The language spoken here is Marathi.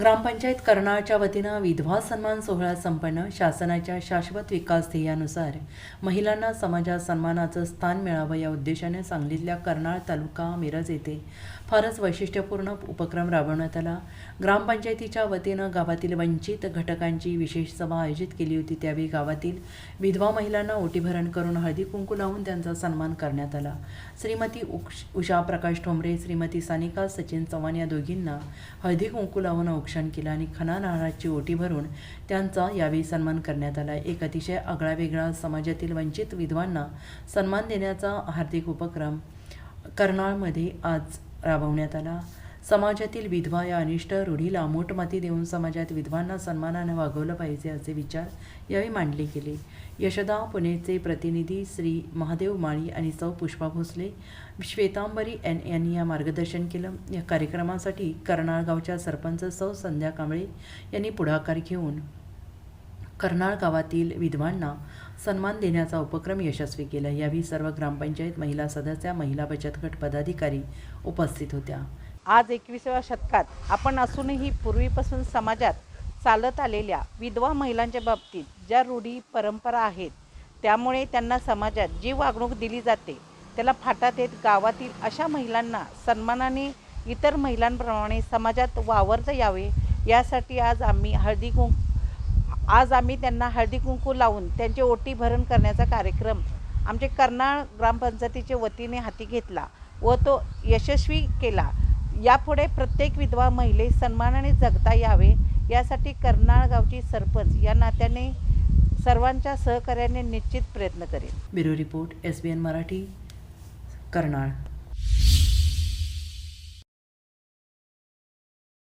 ग्रामपंचायत कर्नाळच्या वतीनं विधवा सन्मान सोहळा संपन्न शासनाच्या शाश्वत विकास ध्येयानुसार महिलांना समाजात सन्मानाचं स्थान मिळावं या उद्देशाने सांगलीतल्या कर्नाळ तालुका मिरज येथे फारच वैशिष्ट्यपूर्ण उपक्रम राबवण्यात आला. ग्रामपंचायतीच्या वतीनं गावातील वंचित घटकांची विशेष सभा आयोजित केली होती. त्यावेळी गावातील विधवा महिलांना ओटीभरण करून हळदी कुंकू लावून त्यांचा सन्मान करण्यात आला. श्रीमती उक्ष उषा प्रकाश ठोंबरे श्रीमती सानिका सचिन चव्हाण या दोघींना हळदी कुंकू लावून भक्षण केलं आणि खना नारळाची ओटी भरून त्यांचा यावेळी सन्मान करण्यात आला. एक अतिशय आगळावेगळा समाजातील वंचित विधवांना सन्मान देण्याचा हार्दिक उपक्रम कर्नाळमध्ये आज राबवण्यात आला. समाजातील विधवा या अनिष्ट रूढीला मोठमती देऊन समाजात विधवांना सन्मानाने वागवलं पाहिजे असे विचार यावेळी मांडले गेले. यशदा पुणेचे प्रतिनिधी श्री महादेव माळी आणि सौ पुष्पा भोसले श्वेतांबरी एन यांनी या मार्गदर्शन केलं. या कार्यक्रमासाठी कर्नाळगावच्या सरपंच सौ संध्या कांबळे यांनी पुढाकार घेऊन कर्नाळ गावातील विधवांना सन्मान देण्याचा उपक्रम यशस्वी केला. यावेळी सर्व ग्रामपंचायत महिला सदस्या महिला बचत गट पदाधिकारी उपस्थित होत्या. आज एकविसाव्या शतकात आपण असूनही पूर्वीपासून समाजात चालत आलेल्या विधवा महिलांच्या बाबतीत ज्या रूढी परंपरा आहेत त्यामुळे त्यांना समाजात जी वागणूक दिली जाते त्याला फाटा देत गावातील अशा महिलांना सन्मानाने इतर महिलांप्रमाणे समाजात वावरता यावे यासाठी आज आम्ही हळदी कुंक आज आम्ही त्यांना हळदी कुंकू लावून त्यांचे ओटी भरण करण्याचा कार्यक्रम आमचे कर्नाळ ग्रामपंचायतीच्या वतीने हाती घेतला व तो यशस्वी केला. यापुढे प्रत्येक विधवा महिले सन्मानाने जगता यावे यासाठी कर्नाळ गावची सरपंच या नात्याने सर्वांच्या सहकार्याने निश्चित प्रयत्न करेल bureau report S B N Marathi Karnal.